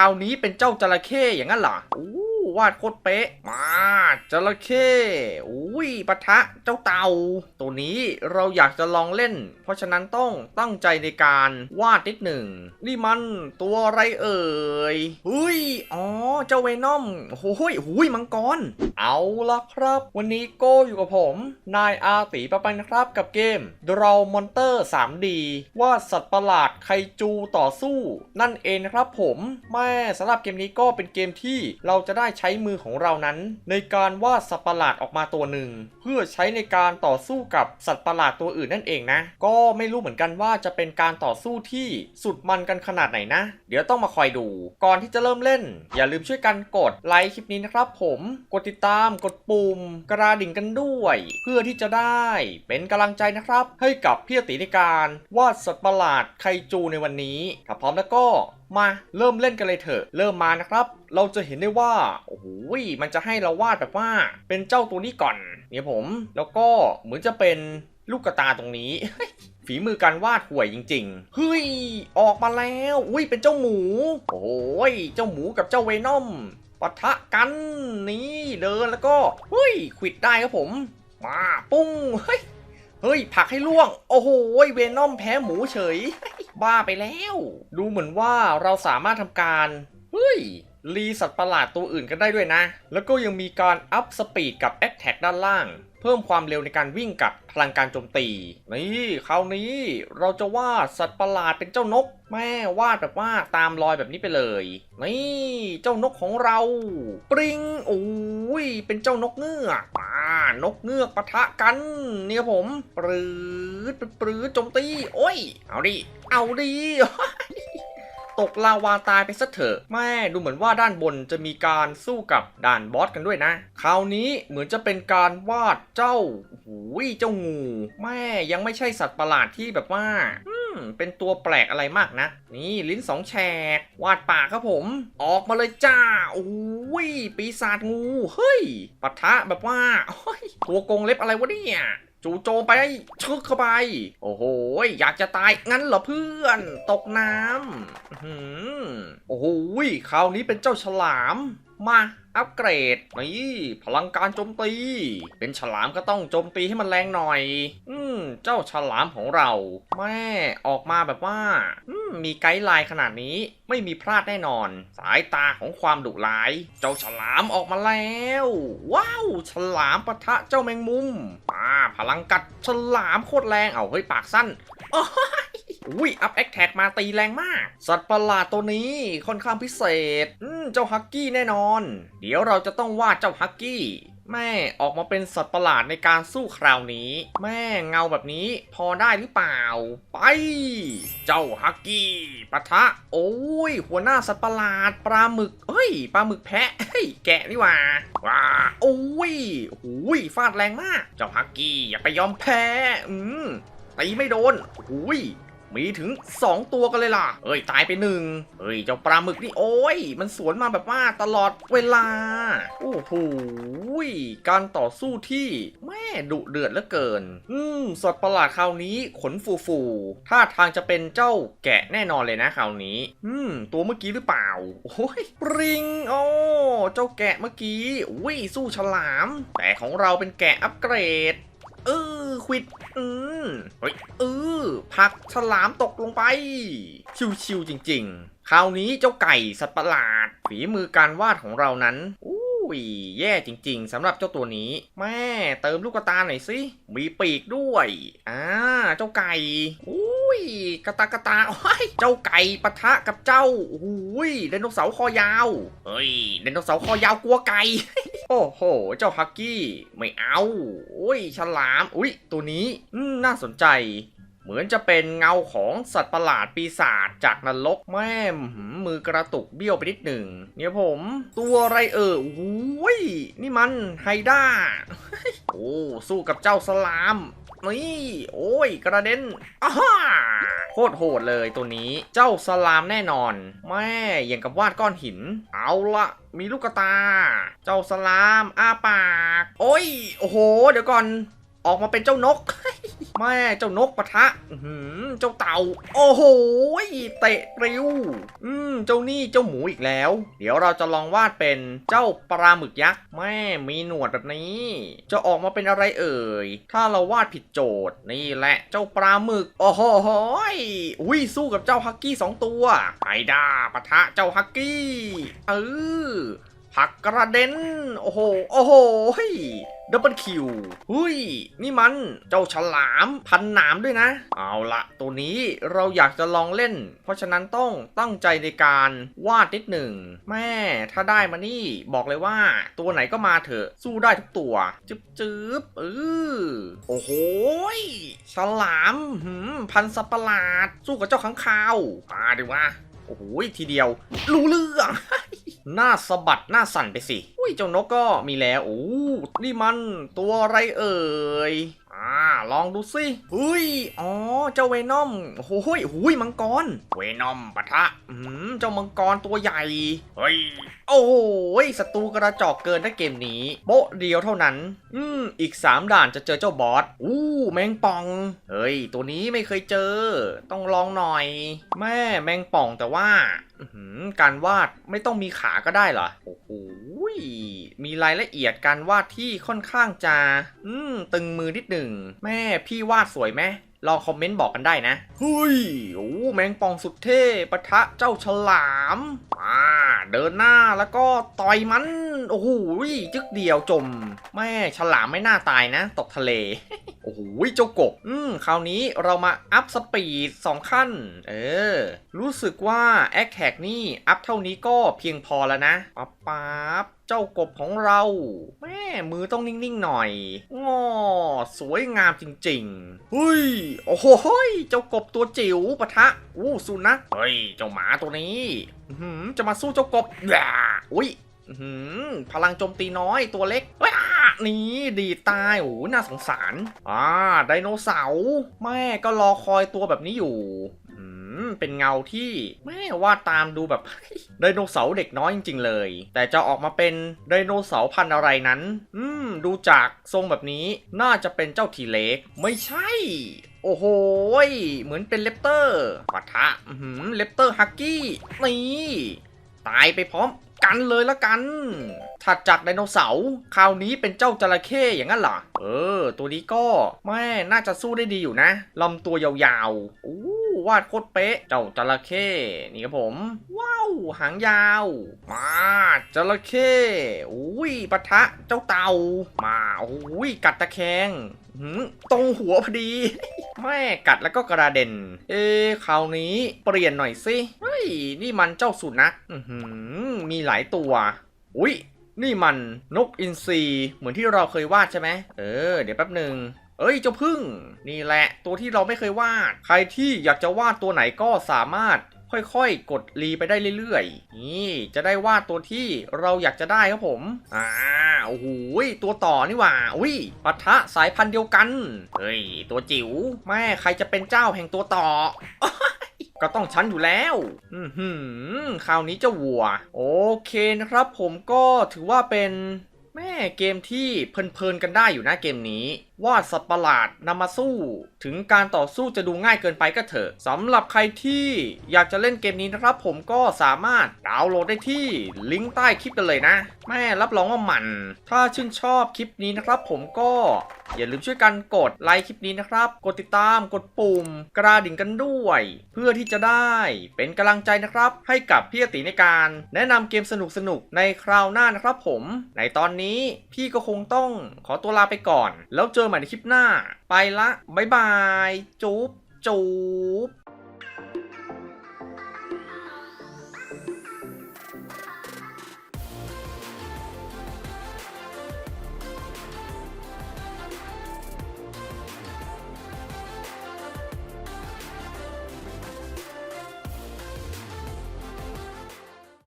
คราวนี้เป็นเจ้าจระเข้อย่างนั้นเหรอ วาดโคตรเป๊ะ มาจระเข้อุ้ยปะทะเจ้าเต่า ตัวนี้เราอยากจะลองเล่น เพราะฉะนั้นต้องตั้งใจในการวาดนิดหนึ่ง นี่มันตัวอะไรเอ่ยเฮ้ยอ๋อ เจ้าเวนอมโอ้ยหุยมังกร เอาละครับ วันนี้โก้อยู่กับผม นายอาตีปะปันะครับกับเกม Draw Monster 3D วาดสัตว์ประหลาดไคจูต่อสู้ นั่นเองนะครับผม แม่สำหรับเกมนี้ก็เป็นเกมที่เราจะได้ใช้ช้มือของเรานั้น ในการวาดสัตว์ประหลาดออกมาตัวหนึ่ง เพื่อใช้ในการต่อสู้กับสัตว์ประหลาดตัวอื่นนั่นเองนะ ก็ไม่รู้เหมือนกันว่าจะเป็นการต่อสู้ที่สุดมันกันขนาดไหนนะ เดี๋ยวต้องมาคอยดู ก่อนที่จะเริ่มเล่น อย่าลืมช่วยกันกดไลค์คลิปนี้นะครับผมกดติดตามกดปุ่ม กระดิ่งกันด้วย เพื่อที่จะได้เป็นกำลังใจนะครับ ให้กับพี่ติในการวาดสัตว์ประหลาดไคจูในวันนี้ถ้าพร้อมแล้วก็ มาเริ่มเล่นกันเลยเถอะ เริ่มมานะครับ เราจะเห็นได้ว่า โอ้โหมันจะให้เราวาดแบบว่า เป็นเจ้าตัวนี้ก่อน เนี่ยผม แล้วก็เหมือนจะเป็นลูกกระตาตรงนี้ ฝีมือการวาดห่วยจริง ๆ เฮ้ย ออกมาแล้ว อุ้ย เป็นเจ้าหมู โอ้ย เจ้าหมูกับเจ้าเวนอมปะทะกันนี่เดินแล้วก็ เฮ้ย ขิดได้ครับผม มา ปุ้ง เฮ้ย เฮ้ยผักให้ล่วง โอ้โหเวนอมแพ้หมูเฉย บ้าไปแล้ว ดูเหมือนว่าเราสามารถทำการ เฮ้ย รีสัตว์ประหลาดตัวอื่นกันได้ด้วยนะ แล้วก็ยังมีการอัพสปีดกับแอ t แท็กด้านล่าง เพิ่มความเร็วในการวิ่งกับพลังการโจมตี นี่คราวนี้เราจะวาดสัตว์ประหลาดเป็นเจ้านก แม่วาดแบบว่าตามรอยแบบนี้ไปเลย นี่เจ้านกของเรา ปริงโอ้ยเป็นเจ้านกเงือกมานกเงือกปะทะกัน เนี่ยผมปรืดปรืดโจมตี โอ้ย เอาดิ เอาดิ ตกลาวาตายไปซะเถอะ แม่ดูเหมือนว่าด้านบนจะมีการสู้กับด่านบอสกันด้วยนะ คราวนี้เหมือนจะเป็นการวาดเจ้าหูยเจ้างู แม่ยังไม่ใช่สัตว์ประหลาดที่แบบว่าเป็นตัวแปลกอะไรมากนะ นี่ลิ้นสองแฉกวาดปากครับผม ออกมาเลยจ้าโอ้ยปีศาจงู เฮ้ยปะทะแบบว่าเฮ้ยตัวกงเล็บอะไรวะเนี่ย จู่โจมไปชึกเข้าไป โอ้โห อยากจะตายงั้นเหรอเพื่อน ตกน้ำโอ้โหคราวนี้เป็นเจ้าฉลาม มาอัปเกรดนี่พลังการโจมตี เป็นฉลามก็ต้องโจมตีให้มันแรงหน่อย อืมเจ้าฉลามของเรา แม่ออกมาแบบว่า อืมมีไกด์ไลน์ขนาดนี้ไม่มีพลาดแน่นอน สายตาของความดุร้าย เจ้าฉลามออกมาแล้ว ว้าวฉลามปะทะเจ้าแมงมุมอ่าพลังกัดฉลามโคตรแรงเอาเฮ้ยปากสั้นอุ้ ยอัพแอคแท็กมาตีแรงมาก สัตว์ประหลาดตัวนี้ค่อนข้างพิเศษ อืมเจ้าฮักกี้แน่นอน เดี๋ยวเราจะต้องวาดเจ้าฮักกี้ แม่ออกมาเป็นสัตว์ประหลาดในการสู้คราวนี้ แม่เงาแบบนี้พอได้หรือเปล่า ไป เจ้าฮักกี้ปะทะ โอ้ย หัวหน้าสัตว์ประหลาดปลาหมึกเฮ้ยปลาหมึกแพะเฮ้ยแกะนี่ว่าว้าโอ้ยโอ้ยฟาดแรงมาก เจ้าฮักกี้อย่าไปยอมแพ้ อืมตีไม่โดนหุย มีถึง 2 ตัวกันเลยล่ะ เอ้ยตายไปหนึ่งเอ้ยเจ้าปลาหมึกนี่โอ้ย มันสวนมาแบบว่าตลอดเวลา โอ้โหการต่อสู้ที่แม่ดุเดือดเหลือเกิน อืมสัตว์ประหลาดคราวนี้ขนฟูฟูท่าทางจะเป็นเจ้าแกะแน่นอนเลยนะคราวนี้ อืม ตัวเมื่อกี้หรือเปล่า โอ้ยปริงโอ้เจ้าแกะเมื่อกี้อุ้ยสู้ฉลาม แต่ของเราเป็นแกะอัปเกรด เออควิด อืมเฮ้ยเออผักฉลามตกลงไป ชิวๆจริง ๆ คราวนี้เจ้าไก่สัตว์ประหลาด ฝีมือการวาดของเรานั้นอุ้ยแย่จริง ๆสำหรับเจ้าตัวนี้ แม่เติมลูกตาหน่อยสิ มีปีกด้วยอ่าเจ้าไก่อุ้ยกระตากระตาโอ้ยเจ้าไก่ปะทะกับเจ้าอุ้ยไดโนเสาร์คอยาวเฮ้ยไดโนเสาร์คอยาวกลัวไก่ โอ้โห เจ้าฮักกี้ ไม่เอาอุ้ย ฉลาม อุ้ย ตัวนี้น่าสนใจ เหมือนจะเป็นเงาของสัตว์ประหลาดปีศาจจากนรกแม่มหืมมือกระตุกเบี้ยวไปนิดหนึ่ง เนี่ยผม ตัวอะไรเออโอ้ย นี่มันไฮด้า โอ้ สู้กับเจ้าสลาม นี่ โอ้ย กระเด็นอ้า ตรโหดเลยตัวนี้ เจ้าสลามแน่นอน แม่อย่างกับวาดก้อนหิน เอาละมีลูกตา เจ้าสลามอ้าปาก โอ้ย โอ้โห เดี๋ยวก่อน ออกมาเป็นเจ้านก แม่เจ้านกปะทะหือเจ้าเต่า โอ้โหเตะปลิว อืม เจ้านี่เจ้าหมูอีกแล้ว เดี๋ยวเราจะลองวาดเป็นเจ้าปลาหมึกยักษ์ แม่มีหนวดแบบนี้ จะออกมาเป็นอะไรเอ่ย ถ้าเราวาดผิดโจทย์นี่แหละเจ้าปลาหมึก โอ้โหโหยอุ้ยสู้กับเจ้าฮักกี้สองตัวไอด้าปะทะเจ้าฮักกี้ เออผักกระเด็น โอ้โห โอ้โห ดับเบิลคิวหุยนี่มันเจ้าฉลามพันหนามด้วยนะ เอาละตัวนี้เราอยากจะลองเล่น เพราะฉะนั้นต้องตั้งใจในการวาดนิดหนึ่ง แม่ถ้าได้มานี่บอกเลยว่า ตัวไหนก็มาเถอะ สู้ได้ทุกตัว จึ๊บจึ๊บเออโอ้โหฉลามหืมพันสัตว์ประหลาด สู้กับเจ้าขังคาวมาดิวะโอ้โหทีเดียว รู้เรื่อง หน้าสะบัดหน้าสั่นไปสิ อุ้ยเจ้านกก็มีแล้วโอ้นี่มันตัวอะไรเอ่ย อ่าลองดูสิอุ้ยอ๋อเจ้าเวนอมโอ้ยหุยมังกร เวนอมปะทะอืมเจ้ามังกรตัวใหญ่เฮ้ยโอ้ยศัตรูกระจอกเกินถ้าเกมนี้โป๊ะเดียวเท่านั้น อืมอีก 3 ด่านจะเจอเจ้าบอสอู้แมงป่องเฮ้ยตัวนี้ไม่เคยเจอ ต้องลองหน่อย แม่แมงป่องแต่ว่าอืการวาดไม่ต้องมีขาก็ได้เหรอโอ้โห ยมีรายละเอียดการวาดที่ค่อนข้างจะอืมตึงมือนิดหนึ่ง แม่พี่วาดสวยไหมลองคอมเมนต์บอกกันได้นะเฮ้ยโอ้แมงป่องสุดเท่ปะทะเจ้าฉลาม อ่า เดินหน้าแล้วก็ต่อยมัน โอ้โหยจึกเดียวจม แม่ฉลามไม่น่าตายนะ ตกทะเล โอ้โหเจ้ากบ อืม คราวนี้เรามาอัพสปีดสองขั้น เออ รู้สึกว่าแอคแท็กนี่ อัพเท่านี้ก็เพียงพอแล้วนะปั๊บปั๊บ เจ้ากบของเรา แม่มือต้องนิ่งๆหน่อยงอสวยงามจริงๆเฮ้ย โอ้โหเฮ้ยเจ้ากบตัวจิ๋วปะทะอู้สุนัขเฮ้ย เจ้าหมาตัวนี้หือจะมาสู้เจ้ากบอย่าอุ้ยหือพลังโจมตีน้อยตัวเล็กว้านี่ดีตายโอ้หน่าสงสาร อ่าไดโนเสาร์แม่ก็รอคอยตัวแบบนี้อยู่ เป็นเงาที่แม่วาดตามดูแบบไดโนเสาร์เด็กน้อยจริง ๆ เลย แต่จะออกมาเป็นไดโนเสาร์พันธุ์อะไรนั้น อืม ดูจากทรงแบบนี้น่าจะเป็นเจ้าทีเล็ก ไม่ใช่ โอ้โหยเหมือนเป็นเลปเตอร์ปะทะหือเลปเตอร์ฮักกี้ นี่ตายไปพร้อมกันเลยละกัน ถัดจากไดโนเสาร์คราวนี้เป็นเจ้าจระเข้อย่างนั้นเหรอ เออ ตัวนี้ก็แม่น่าจะสู้ได้ดีอยู่นะ ลำตัวยาวๆ อู้ วาดโคตรเป๊ะ เจ้าจระเข้นี่ครับผม ว้าว หางยาว มาจระเข้อุ้ยปะทะเจ้าเต่า มาอุ้ยกัดตะแคงตรงหัวพอดี แม่กัดแล้วก็กระเด็น เอคราวนี้เปลี่ยนหน่อยสิเฮ้ยนี่มันเจ้าสุนัขมีหลายตัว อุ้ยนี่มันนกอินทรีเหมือนที่เราเคยวาดใช่ไหมเออ เดี๋ยวแป๊บหนึ่ง เอ้ยเจ้าพึ่ง นี่แหละ ตัวที่เราไม่เคยวาด ใครที่อยากจะวาดตัวไหนก็สามารถค่อยๆ กดรีไปได้เรื่อยๆ นี่จะได้วาดตัวที่เราอยากจะได้ครับผม อ่า โอ้โหยตัวต่อนี่หว่า อุ้ยปะทะสายพันธุ์เดียวกัน เฮ้ย ตัวจิ๋ว แม่ใครจะเป็นเจ้าแห่งตัวต่อ ก็ต้องฉันอยู่แล้ว อือหือ คราวนี้เจ้าวัว โอเคนะครับผมก็ถือว่าเป็นแม่ เกมที่เพลินๆกันได้อยู่นะเกมนี้ วาดสัตว์ประหลาดนำมาสู้ ถึงการต่อสู้จะดูง่ายเกินไปก็เถอะสำหรับใครที่อยากจะเล่นเกมนี้นะครับ ผมก็สามารถดาวน์โหลดได้ที่ลิงก์ใต้คลิปกันเลยนะ แม่รับรองว่ามัน ถ้าชื่นชอบคลิปนี้นะครับ ผมก็อย่าลืมช่วยกันกดไลค์คลิปนี้นะครับ กดติดตามกดปุ่ม กระดิ่งกันด้วย เพื่อที่จะได้เป็นกำลังใจนะครับ ให้กับพี่อติในการ แนะนำเกมสนุกๆในคราวหน้านะครับ ผม ในตอนนี้พี่ก็คงต้องขอตัวลาไปก่อน แล้วเจอใหม่ในคลิปหน้า ไปละ บ๊ายบาย จุ๊บ จุ๊บ